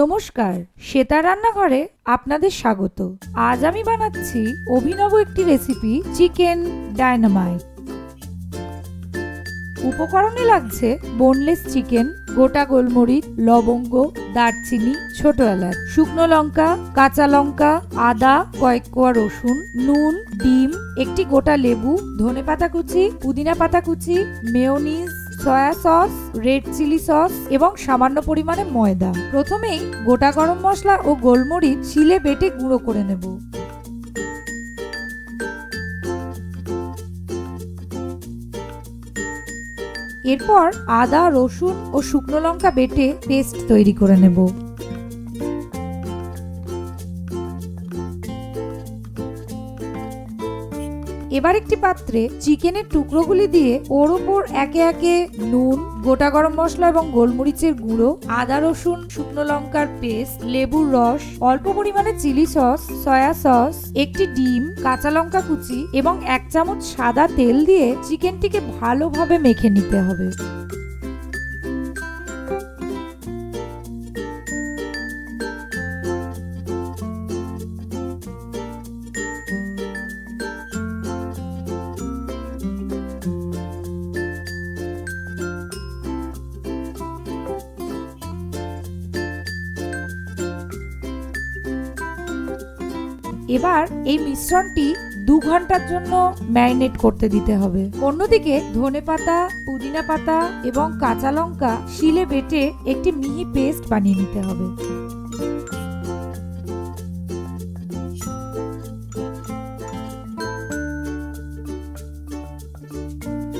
নমস্কার, শ্বেতা রান্নাঘরে আপনাদের স্বাগত। আজ আমি বানাচ্ছি অভিনব একটি রেসিপি চিকেন ডায়নামাইট উপকরণে লাগছে বোনলেস চিকেন গোটা গোলমরিচ, লবঙ্গ, দারচিনি, ছোট এলাচ, শুকনো লঙ্কা, কাঁচা লঙ্কা, আদা, কয়েক কোয়া রসুন, নুন, ডিম, একটি গোটা লেবু ধনে পাতা কুচি, পুদিনা পাতা কুচি, mayonnaise soya sauce red chilli sauce এবং সামান্য পরিমাণে ময়দা। প্রথমেই গোটা গরম মশলা ও গোলমরিচ শিলে বেটে গুঁড়ো করে নেব। এরপর আদা, রসুন ও শুকনো লঙ্কা বেটে পেস্ট তৈরি করে নেব। এবার একটি পাত্রে চিকেনের টুকরোগুলি দিয়ে ওর ওপর একে একে নুন, গোটা গরম মশলা এবং গোলমরিচের গুঁড়ো, আদা রসুন, শুকনো লঙ্কার পেস্ট, লেবুর রস, অল্প পরিমাণে চিলি সস, সয়া সস, একটি ডিম, কাঁচা লঙ্কা কুচি এবং এক চামচ সাদা তেল দিয়ে চিকেনটিকে ভালোভাবে মেখে নিতে হবে। এবার এই মিশ্রণটি দু ঘণ্টার জন্য ম্যারিনেট করতে দিতে হবে। অন্যদিকে ধনে পাতা, পুদিনা পাতা এবং কাঁচা লঙ্কা শিলে বেটে একটি মিহি পেস্ট বানিয়ে নিতে হবে।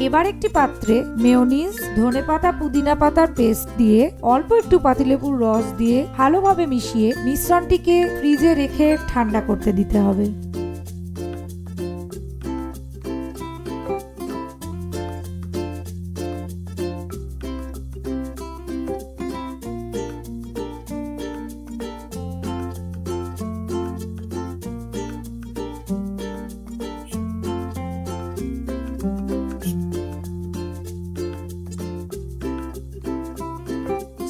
এবার একটি পাত্রে মেয়োনিজ ধনে পাতা, পুদিনা পাতার পেস্ট দিয়ে, অল্প একটু পাতিলেবুর রস দিয়ে ভালোভাবে মিশিয়ে মিশ্রণটিকে ফ্রিজে রেখে ঠান্ডা করতে দিতে হবে।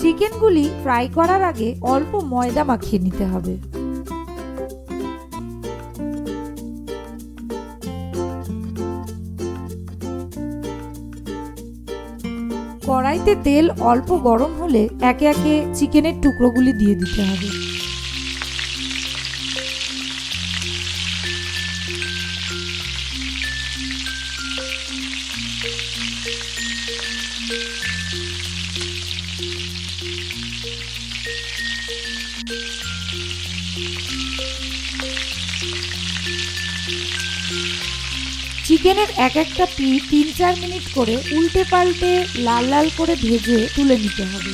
চিকেনগুলি ফ্রাই করার আগে অল্প ময়দা মাখিয়ে নিতে হবে। কড়াইতে তেল অল্প গরম হলে একে একে চিকেনের টুকরোগুলি দিয়ে দিতে হবে। চিকেনের এক একটা পিস তিন চার মিনিট করে উল্টে পাল্টে লাল লাল করে ভেজে তুলে নিতে হবে।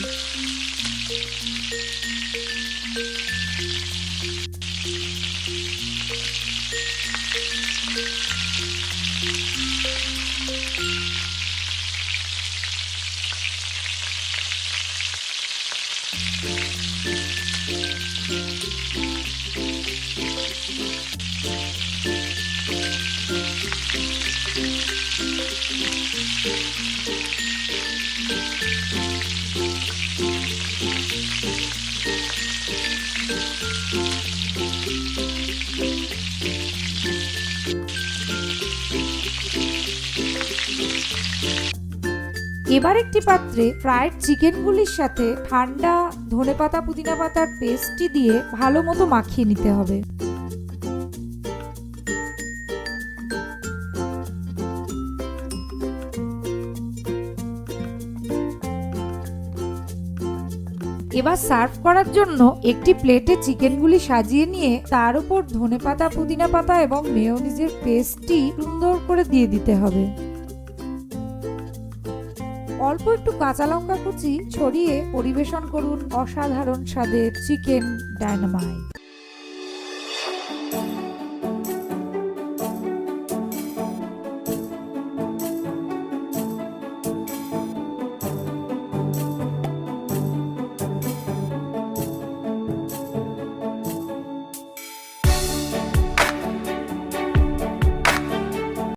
এবার একটি পাত্রে ফ্রাইড চিকেনগুলির সাথে ঠান্ডা ধনেপাতা পুদিনা পাতার পেস্টটি দিয়ে ভালো মতো মাখিয়ে নিতে হবে। এবার সার্ভ করার জন্য একটি প্লেটে চিকেনগুলি সাজিয়ে নিয়ে তার উপর ধনে পাতা পুদিনা পাতা এবং মেয়োনিজের পেস্টটি সুন্দর করে দিয়ে দিতে হবে। অল্প একটু কাঁচা লঙ্কা কুচি ছড়িয়ে পরিবেশন করুন অসাধারণ স্বাদের চিকেন ডায়নামাইট